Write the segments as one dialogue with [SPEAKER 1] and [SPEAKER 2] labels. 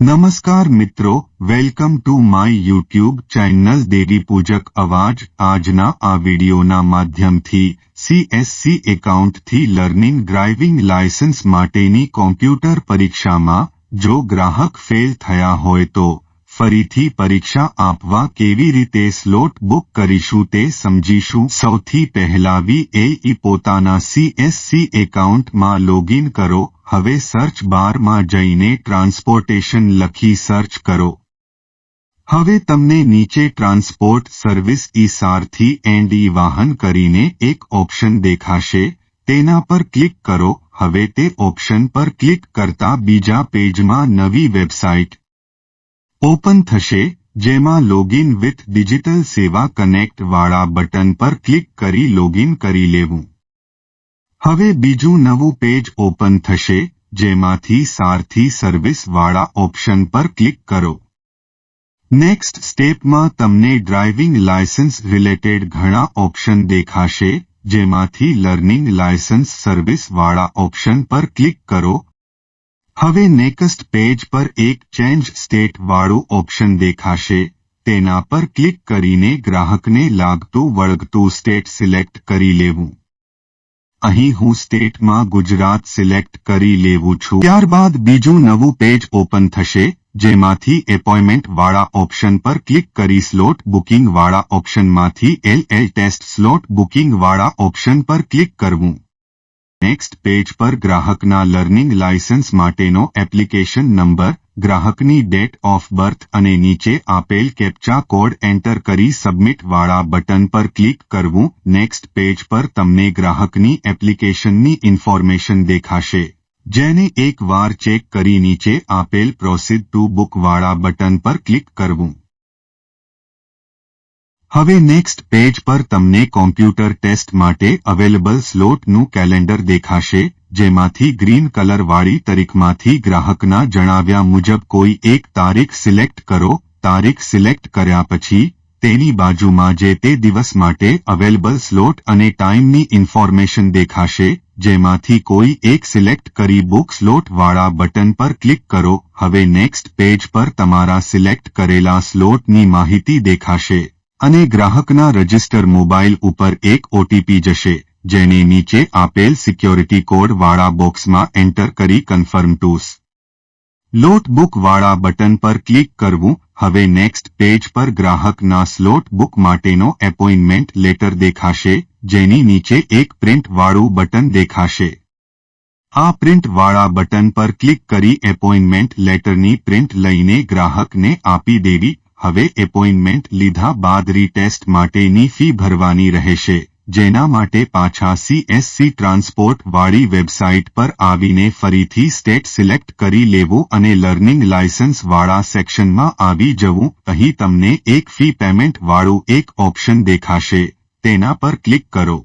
[SPEAKER 1] નમસ્કાર મિત્રો, welcome to my YouTube channel Devi Pujak Avaj. આજના આ વિડીયોના માધ્યમથી સીએસસી એકાઉન્ટથી લર્નિંગ ડ્રાઇવિંગ લાયસન્સ માટેની કોમ્પ્યુટર પરીક્ષામાં જો ગ્રાહક ફેલ થયા હોય તો ફરીથી પરીક્ષા આપવા કેવી રીતે સ્લોટ બુક કરીશું તે સમજીશું. સૌથી પહેલા વીએઈ પોતાના સીએસસી એકાઉન્ટમાં લોગિન કરો. હવે સર્ચ બારમાં જઈને ટ્રાન્સપોર્ટેશન લખી સર્ચ કરો. હવે તમને નીચે transport service e Sarathi and e Vahan કરીને એક ઓપ્શન દેખાશે. તેના પર ક્લિક કરો. હવે તે ઓપ્શન પર ક્લિક કરતા બીજા પેજમાં નવી વેબસાઇટ ઓપન થશે, જેમાં login with digital Seva connect વાળા બટન પર ક્લિક કરી લોગિન કરી લેવું. હવે બીજું નવું પેજ ઓપન થશે, જેમાંથી સારથી સર્વિસ વાળા ઓપ્શન પર ક્લિક કરો. નેક્સ્ટ સ્ટેપમાં તમને ડ્રાઇવિંગ લાયસન્સ રિલેટેડ ઘણા ઓપ્શન દેખાશે, જેમાંથી લર્નિંગ લાયસન્સ સર્વિસ વાળા ઓપ્શન પર ક્લિક કરો. હવે નેક્સ્ટ પેજ પર એક ચેન્જ સ્ટેટ વાળું ઓપ્શન દેખાશે. તેના પર ક્લિક કરીને ગ્રાહકને લાગતું વળગતું સ્ટેટ સિલેક્ટ કરી લેવું. અહીં હું સ્ટેટમાં ગુજરાત સિલેક્ટ કરી લેવું છું. ત્યારબાદ બીજું નવું પેજ ઓપન થશે, જેમાંથી એપોઇન્ટમેન્ટ વાળા ઓપ્શન પર ક્લિક કરી સ્લોટ બુકિંગ વાળા ઓપ્શનમાંથી L L test slot booking વાળા ઓપ્શન પર ક્લિક કરવું. નેક્સ્ટ પેજ પર ગ્રાહકના લર્નિંગ લાયસન્સ માટેનો એપ્લિકેશન નંબર ગ્રાહકની ડેટ ઓફ બર્થ અને નીચે આપેલ કેપ્ચા કોડ એન્ટર કરી સબમિટ વાળા બટન પર ક્લિક કરવું. નેક્સ્ટ પેજ પર તમને ગ્રાહકની એપ્લિકેશનની ઇન્ફોર્મેશન દેખાશે. જેને એક વાર ચેક કરી નીચે આપેલ પ્રોસીડ ટુ બુક વાળા બટન પર ક્લિક કરવું. હવે નેક્સ્ટ પેજ પર તમને કોમ્પ્યુટર ટેસ્ટ માટે અવેલેબલ સ્લોટનું કેલેન્ડર દેખાશે, જેમાંથી ગ્રીન કલરવાળી તારીખમાંથી ગ્રાહકના જણાવ્યા મુજબ કોઈ એક તારીખ સિલેક્ટ કરો. તારીખ સિલેક્ટ કર્યા પછી, તેની બાજુમાં જે તે દિવસ માટે અવેલેબલ સ્લોટ અને ટાઈમની ઇન્ફોર્મેશન દેખાશે, જેમાંથી કોઈ એક સિલેક્ટ કરી બુક સ્લોટવાળા બટન પર ક્લિક કરો. હવે નેક્સ્ટ પેજ પર તમારા સિલેક્ટ કરેલા સ્લોટની માહિતી દેખાશે. અને ગ્રાહકના રજિસ્ટર મોબાઈલ ઉપર એક ઓટીપી જશે, જેને નીચે આપેલ સિક્યોરિટી કોડ વાળા બોક્સમાં એન્ટર કરી કન્ફર્મ ટૂસ. લોટ બુક વાળા બટન પર ક્લિક કરવું, હવે નેક્સ્ટ પેજ પર ગ્રાહકના સ્લોટ બુક માટેનો એપોઇન્ટમેન્ટ લેટર દેખાશે, જેની નીચે એક પ્રિન્ટ વાળું બટન દેખાશે. આ પ્રિન્ટ વાળા બટન પર ક્લિક કરી એપોઇન્ટમેન્ટ લેટરની પ્રિન્ટ લઈને ગ્રાહકને આપી દેવી હવે એપોઇન્ટમેન્ટ લીધા બાદ રીટેસ્ટ માટેની ફી ભરવાની રહેશે, જેના માટે પાછા સીએસસી ટ્રાન્સપોર્ટ વાળી વેબસાઇટ પર આવીને ફરીથી સ્ટેટ સિલેક્ટ કરી લેવું અને લર્નિંગ લાયસન્સ વાળા સેક્શનમાં આવી જવું. અહીં તમને એક ફી પેમેન્ટ વાળું એક ઓપ્શન દેખાશે, તેના પર ક્લિક કરો.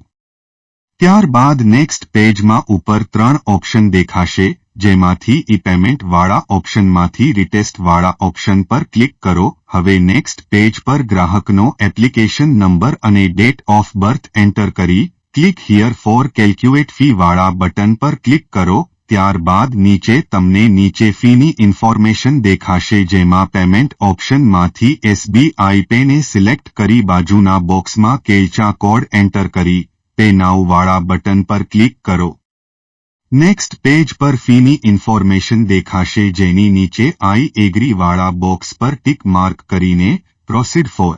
[SPEAKER 1] ત્યારબાદ નેક્સ્ટ પેજમાં ઉપર ત્રણ ઓપ્શન દેખાશે જેમાંથી ઈ પેમેન્ટ વાળા ઓપ્શનમાંથી રિટેસ્ટ વાળા ઓપ્શન પર ક્લિક કરો. હવે નેક્સ્ટ પેજ પર ગ્રાહકનો એપ્લિકેશન નંબર અને ડેટ ઓફ બર્થ એન્ટર કરી. Click here for calculate fee વાળા બટન પર ક્લિક કરો. ત્યારબાદ નીચે તમને નીચે ફીની ઇન્ફોર્મેશન દેખાશે જેમાં પેમેન્ટ ઓપ્શનમાંથી એસબીઆઈ પેને સિલેક્ટ કરી બાજુના બોક્સમાં કેલ્ચા કોડ એન્ટર કરી. પે નાઉ વાળા બટન પર ક્લિક કરો. નેક્સ્ટ પેજ પર ફીની ઇન્ફોર્મેશન દેખાશે જેની નીચે આઈ એગ્રી વાળા બોક્સ પર ટિક માર્ક કરીને પ્રોસીડ ફોર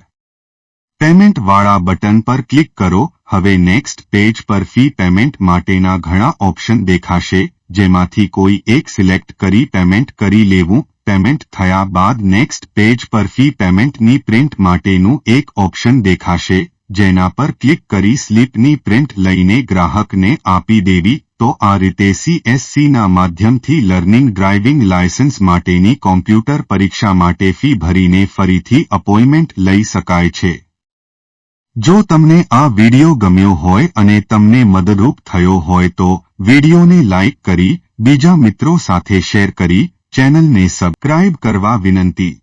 [SPEAKER 1] પેમેન્ટ વાળા બટન પર ક્લિક કરો. હવે નેક્સ્ટ પેજ પર ફી પેમેન્ટ માટેના ઘણા ઓપ્શન દેખાશે, જેમાંથી કોઈ એક સિલેક્ટ કરી પેમેન્ટ કરી લેવું. પેમેન્ટ થયા બાદ નેક્સ્ટ પેજ પર ફી પેમેન્ટની પ્રિન્ટ માટેનું એક ઓપ્શન દેખાશે, જેના પર ક્લિક કરી સ્લીપની પ્રિન્ટ લઈને ગ્રાહકને આપી દેવી. તો આ રીતે સીએસસીના માધ્યમથી લર્નિંગ ડ્રાઇવિંગ લાયસન્સ માટેની કોમ્પ્યુટર પરીક્ષા માટે ફી ભરીને ફરીથી અપોઇન્ટમેન્ટ લઈ શકાય છે. જો તમને આ વિડિયો ગમ્યો હોય અને તમને મદદરૂપ થયો હોય તો વિડિયોને લાઇક કરી, બીજા મિત્રો સાથે શેર કરી, ચેનલને સબસ્ક્રાઇબ કરવા વિનંતી.